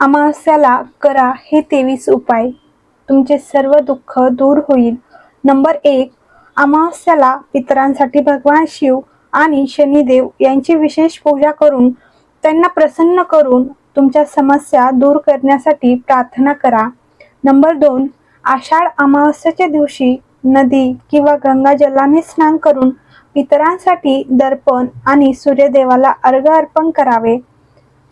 अमावस्याला करा हे तेवीस उपाय. तुमचे सर्व दुःख दूर होईल. नंबर एक अमावस्याला पितरांसाठी भगवान शिव आणि शनिदेव यांची विशेष पूजा करून त्यांना प्रसन्न करून तुमच्या समस्या दूर करण्यासाठी प्रार्थना करा. नंबर दोन आषाढ अमावस्याच्या दिवशी नदी किंवा गंगाजलाने स्नान करून पितरांसाठी दर्पण आणि सूर्यदेवाला अर्घ अर्पण करावे.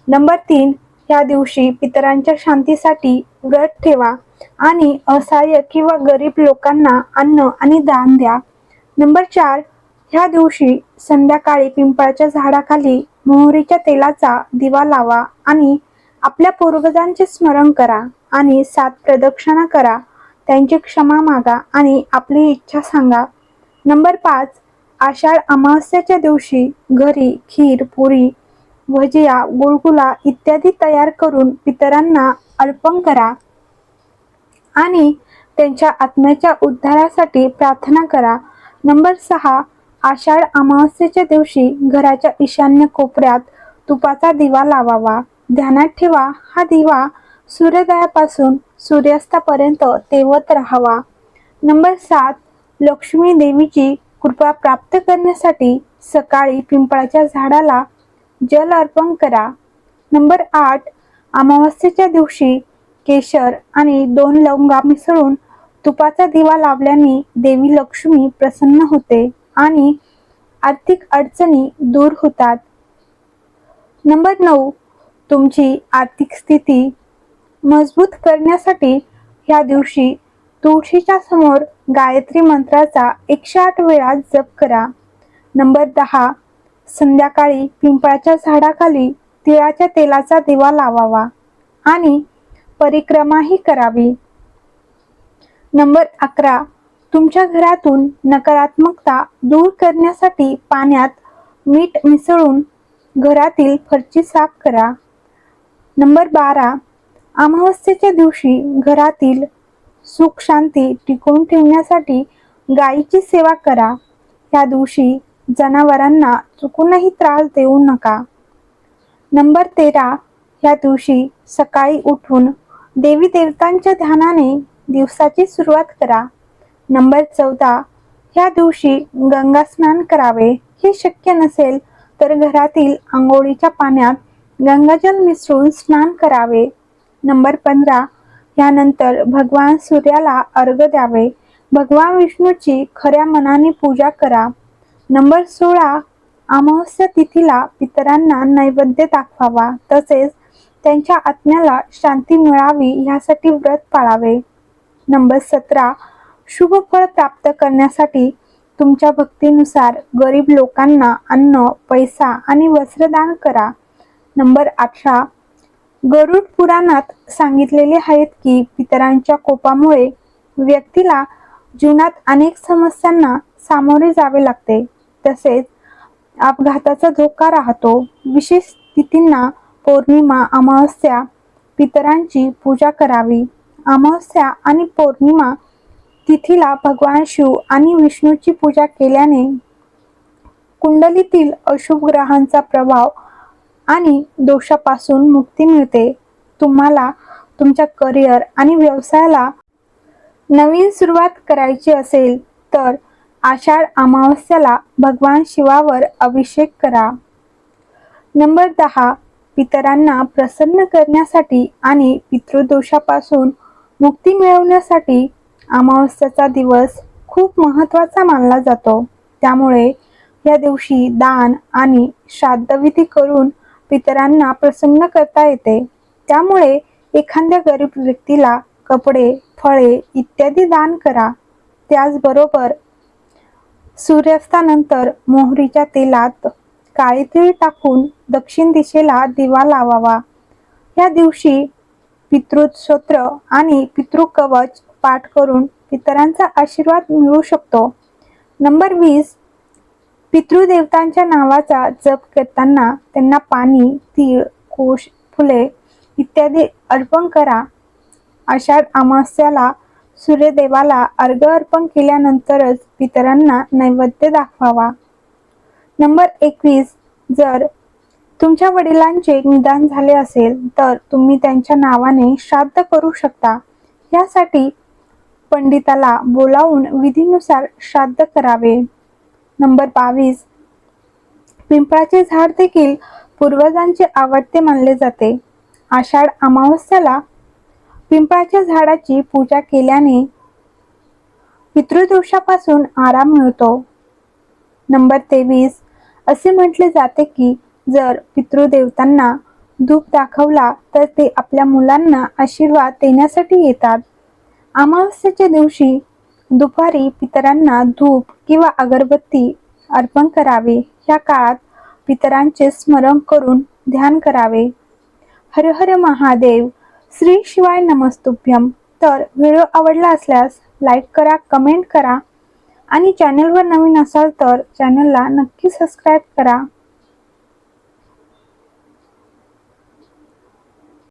नंबर तीन या दिवशी पितरांच्या शांतीसाठी व्रत ठेवा आणि असहाय्य किंवा गरीब लोकांना अन्न आणि दान द्या. नंबर चार ह्या दिवशी संध्याकाळी पिंपळाच्या झाडाखाली मोहरीच्या तेलाचा दिवा लावा आणि आपल्या पूर्वजांचे स्मरण करा आणि सात प्रदक्षिणा करा. त्यांची क्षमा मागा आणि आपली इच्छा सांगा. नंबर पाच आषाढ अमावस्याच्या दिवशी घरी खीर पुरी भजिया गुळगुला इत्यादी तयार करून पितरांना अर्पण करा. आणि त्यांच्या आत्म्याच्या उद्धारासाठी प्रार्थना करा. नंबर सहा आषाढ अमावस्येच्या दिवशी घराच्या ईशान्य कोपऱ्यात तुपाचा दिवा लावावा. ध्यानात ठेवा हा दिवा सूर्योदयापासून सूर्यास्तापर्यंत तेवत राहावा. नंबर सात लक्ष्मी देवीची कृपा प्राप्त करण्यासाठी सकाळी पिंपळाच्या झाडाला जल अर्पण करा. नंबर आठ अमावस्येच्या दिवशी केशर आणि दोन लवंगा मिसळून तुपाचा दिवा लावल्याने देवी लक्ष्मी प्रसन्न होते आणि आर्थिक अडचणी दूर होतात. नंबर नऊ तुमची आर्थिक स्थिती मजबूत करण्यासाठी ह्या दिवशी तुळशीच्या समोर गायत्री मंत्राचा एकशे आठ वेळा जप करा. नंबर दहा संध्याकाळी पिंपळाच्या झाडाखाली तिळाच्या तेलाचा दिवा लावावा आणि परिक्रमाही करावी. नंबर अकरा. तुमच्या घरातून नकारात्मकता दूर करण्यासाठी पाण्यात मीठ मिसळून घरातील फरची साफ करा. नंबर बारा. अमावस्येच्या दिवशी घरातील सुख शांती टिकवून ठेवण्यासाठी गायीची सेवा करा. या दिवशी जनावरांना चुकूनही त्रास देऊ नका. नंबर तेरा ह्या दिवशी सकाळी उठून देवी देवतांच्या ध्यानाने दिवसाची सुरुवात करा. नंबर चौदा ह्या दिवशी गंगा स्नान करावे हे शक्य नसेल तर घरातील आंघोळीच्या पाण्यात गंगाजल मिसळून स्नान करावे. नंबर पंधरा यानंतर भगवान सूर्याला अर्घ द्यावे. भगवान विष्णूची खऱ्या मनाने पूजा करा. नंबर सोळा अमावस्या तिथीला पितरांना नैवेद्य दाखवावा तसेच त्यांच्या आत्म्याला शांती मिळावी यासाठी व्रत पाळावे. नंबर सतरा शुभ फळ प्राप्त करण्यासाठी तुमच्या भक्तीनुसार गरीब लोकांना अन्न पैसा आणि वस्त्रदान करा. नंबर अठरा गरुड पुराणात सांगितलेले आहेत की पितरांच्या कोपामुळे व्यक्तीला जीवनात अनेक समस्यांना सामोरे जावे लागते. तसेच अपघाताचा धोका राहतो. विशेष तिथींना पौर्णिमा अमावस्या पितरांची पूजा करावी. अमावस्या आणि पौर्णिमा तिथीला भगवान शिव आणि विष्णूची पूजा केल्याने कुंडलीतील अशुभ ग्रहांचा प्रभाव आणि दोषापासून मुक्ती मिळते. तुम्हाला तुमच्या करिअर आणि व्यवसायाला नवीन सुरुवात करायची असेल तर आषाढ अमावस्याला भगवान शिवावर अभिषेक करा. नंबर दहा पितरांना प्रसन्न करण्यासाठी आणि पितृदोषापासून मुक्ती मिळवण्यासाठी अमावस्याचा दिवस खूप महत्त्वाचा मानला जातो. त्यामुळे या दिवशी दान आणि श्राद्धविधी करून पितरांना प्रसन्न करता येते. त्यामुळे एखाद्या गरीब व्यक्तीला कपडे फळे इत्यादी दान करा. त्याचबरोबर सूर्यास्तानंतर मोहरीच्या तेलात काळे तीळ टाकून दक्षिण दिशेला दिवा लावावा. या दिवशी पितृस्तोत्र आणि पितृकवच पाठ करून पितरांचा आशीर्वाद मिळू शकतो. नंबर वीस पितृदेवतांच्या नावाचा जप करताना त्यांना पाणी तीळ कोश फुले इत्यादी अर्पण करा. आषाढ अमावस्याला सूर्यदेवाला अर्घ अर्पण केल्यानंतरच पितरांना नैवेद्य दाखवावा. नंबर एकवीस जर तुमच्या वडिलांचे निदान झाले असेल तर तुम्ही त्यांच्या नावाने श्राद्ध करू शकता. यासाठी पंडिताला बोलावून विधीनुसार श्राद्ध करावे. नंबर बावीस पिंपळाचे झाड देखील पूर्वजांचे आवडते मानले जाते. आषाढ अमावस्याला पिंपळाच्या झाडाची पूजा केल्याने पितृदोषापासून आराम मिळतो. नंबर तेवीस. असे म्हटले जाते की जर पितृदेवतांना धूप दाखवला तर ते आपल्या मुलांना आशीर्वाद देण्यासाठी येतात. अमावस्येच्या दिवशी दुपारी पितरांना धूप किंवा अगरबत्ती अर्पण करावे. या काळात पितरांचे स्मरण करून ध्यान करावे. हर हर महादेव श्री शिवाय नमस्तुभ्यम. तर व्हिडिओ आवडला असल्यास लाईक करा कमेंट करा. आणि चॅनलवर नवीन असाल तर चॅनलला नक्की सबस्क्राईब करा.